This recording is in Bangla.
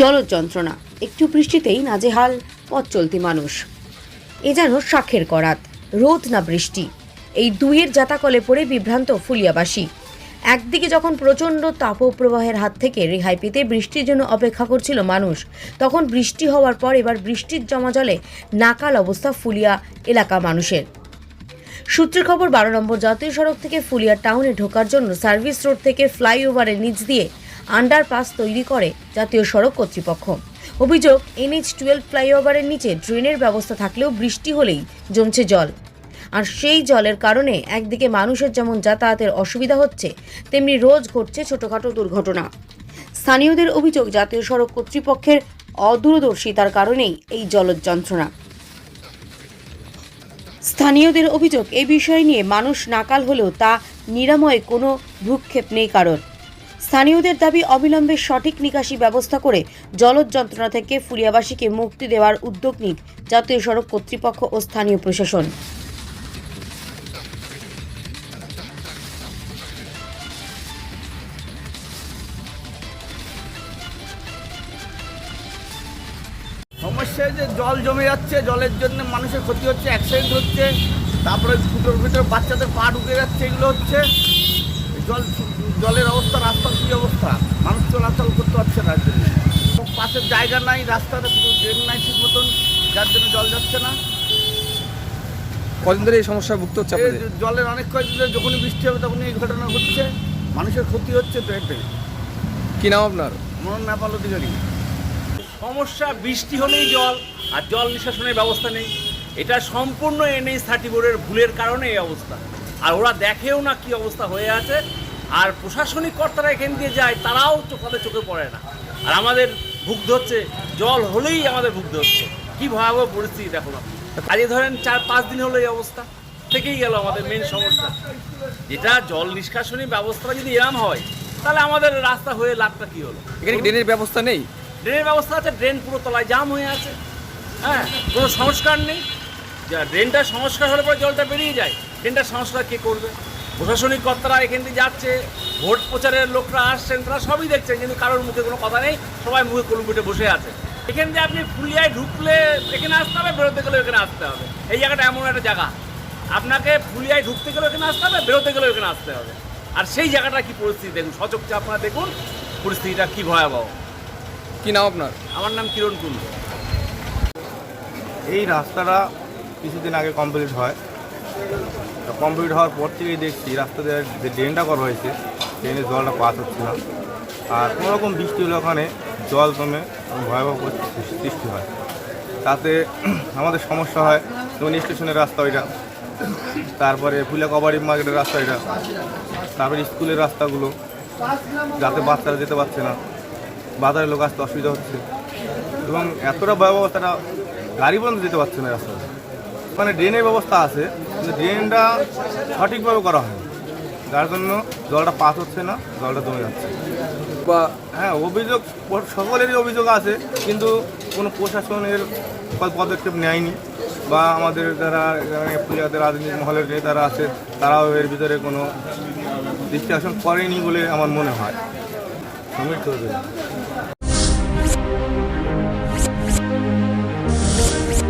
জলজ যন্ত্রণা একটু বৃষ্টিতেই নাজেহাল পথ চলতি মানুষ। এ যেন শাখের করাত, রোদ না বৃষ্টি। এই দুইয়ের জাতাকলে পড়ে বিভ্রান্ত ফুলিয়াবাসী। একদিকে যখন প্রচণ্ড তাপপ্রবাহের হাত থেকে রেহাই পেতে বৃষ্টির জন্য অপেক্ষা করছিল মানুষ, তখন বৃষ্টি হওয়ার পর এবার বৃষ্টির জমা জলে নাকাল অবস্থা ফুলিয়া এলাকা মানুষের। সূত্রের খবর, বারো নম্বর জাতীয় সড়ক থেকে ফুলিয়া টাউনে ঢোকার জন্য সার্ভিস রোড থেকে ফ্লাইওভারের নিচ দিয়ে আন্ডারপাস তৈরি করে জাতীয় সড়ক কর্তৃপক্ষ। অভিযোগ, এনএইচ টুয়েলভ ফ্লাইওভারের নিচে ড্রেনের ব্যবস্থা থাকলেও বৃষ্টি হলেই জমছে জল। আর সেই জলের কারণে একদিকে মানুষের যেমন যাতায়াতের অসুবিধা হচ্ছে, তেমনি রোজ ঘটছে ছোটোখাটো দুর্ঘটনা। স্থানীয়দের অভিযোগ, জাতীয় সড়ক কর্তৃপক্ষের অদূরদর্শিতার কারণেই এই জলজ যন্ত্রণা। স্থানীয়দের অভিযোগ এই বিষয় নিয়ে মানুষ নাকাল হলেও তা নিরাময়ে কোনো ভ্রুক্ষেপ নেই কারণ স্থানীয়দের দাবি অবিলম্বে সঠিক নিকাশি ব্যবস্থা করে জলজ যন্ত্রণা থেকে ফুলিয়াবাসীকে মুক্তি দেওয়ার উদ্যোগ নিক জাতীয় সড়ক কর্তৃপক্ষ ও স্থানীয় প্রশাসন। সমস্যা যে জল জমে যাচ্ছে, জলের জন্য মানুষের ক্ষতি হচ্ছে অ্যাক্সিডেন্ট হচ্ছে, তারপরে ফুটোর ভিতরে বাচ্চাদের পা ঢুকে যাচ্ছে, এগুলো হচ্ছে। জল জলের অবস্থা রাস্তার কী অবস্থা? মানুষ চলাচল করতে পারছে না জন্য পাশের জায়গা নাই রাস্তাতে পুরো ড্রেন নাই ঠিক মতন যার জন্য জল যাচ্ছে না। কদিন ধরে এই সমস্যা ভুগতে হচ্ছে জলের অনেক কয়েকদিন ধরে যখনই বৃষ্টি হবে তখনই এই ঘটনা ঘটছে। মানুষের ক্ষতি হচ্ছে তো এটাই কি নাম আপনার? মরণ নেপাল অধিকারী। সমস্যা বৃষ্টি হলেই জল আর জল নিষ্কাশনের ব্যবস্থা নেই। এটা সম্পূর্ণ এনএইচ থার্টি বোর্ডের ভুলের কারণে এই অবস্থা। আর ওরা দেখেও না কি অবস্থা হয়ে আছে। আর প্রশাসনিক কর্তারা এখান দিয়ে যায় তারাও তাদের চোখে পড়ে না। আর আমাদের ভুগতে হচ্ছে জল হলেই আমাদের ভুগতে হচ্ছে। কি ভয়াবহ পরিস্থিতি দেখো না। আজকে ধরেন চার পাঁচ দিন হলো এই অবস্থা। থেকেই গেল আমাদের মেন সমস্যা। এটা জল নিষ্কাশনী ব্যবস্থা যদি এরম হয় তাহলে আমাদের রাস্তা হয়ে লাভটা কি হলো? এখানে ড্রেনের ব্যবস্থা নেই? ড্রেনের ব্যবস্থা আছে ড্রেন পুরো তলায় জাম হয়ে আছে। হ্যাঁ কোনো সংস্কার নেই। ড্রেনটা সংস্কার হলে পরে জলটা বেরিয়ে যায়। ড্রেনটার সংস্কার কে করবে? প্রশাসনিক কর্তারা এখান দিয়ে যাচ্ছে ভোট প্রচারের লোকরা আসছেন তারা সবই দেখছেন কিন্তু কারোর মুখে কোনো কথা নেই সবাই মুখে কলুপিটে বসে আছে। এখান দিয়ে আপনি ফুলিয়ায় ঢুকলে এখানে আসতে হবে বেরোতে গেলে এখানে আসতে হবে। এই জায়গাটা এমন একটা জায়গা। আপনাকে ফুলিয়ায় ঢুকতে গেলে এখানে আসতে হবে বেরোতে গেলে এখানে আসতে হবে। আর সেই জায়গাটা কি পরিস্থিতি? দেখুন সচককে আপনারা দেখুন পরিস্থিতিটা কি ভয়াবহ। কি নাম আপনার? আমার নাম কিরণ কুন্ডু এই রাস্তাটা কিছুদিন আগে কমপ্লিট হয়। কমপ্লিট হওয়ার পর থেকেই দেখছি, রাস্তাতে যে ড্রেনটা করা হয়েছে, ড্রেনের জলটা পাস হচ্ছে না। আর কোনো রকম বৃষ্টি হলে ওখানে জল জমে ভয়াবহ সৃষ্টি হয়। তাতে আমাদের সমস্যা হয়, যেমন স্টেশনের রাস্তা ওইটা, তারপরে ফুলা কবাডি মার্কেটের রাস্তা এটা তারপরে স্কুলের রাস্তাগুলো, যাতে বাচ্চারা যেতে পারছে না বাজারে লোক আসতে অসুবিধা হচ্ছে। এবং এতটা ভয়াবহ অবস্থাটা গাড়ি পর্যন্ত যেতে পারছে না রাস্তায়। মানে ড্রেনের ব্যবস্থা আছে কিন্তু ড্রেনটা সঠিকভাবে করা হয় যার জন্য জলটা পাস হচ্ছে না জলটা জমে যাচ্ছে। বা হ্যাঁ অভিযোগ সকলেরই অভিযোগ আছে কিন্তু কোনো প্রশাসনের পদক্ষেপ নেয়নি বা আমাদের যারা এখানে পুলিয়াদের রাজনীতি মহলের যে তারা আছে তারাও এর ভিতরে কোনো দৃষ্টি আকর্ষণ করেনি বলে আমার মনে হয়। সমীর চৌধুরী।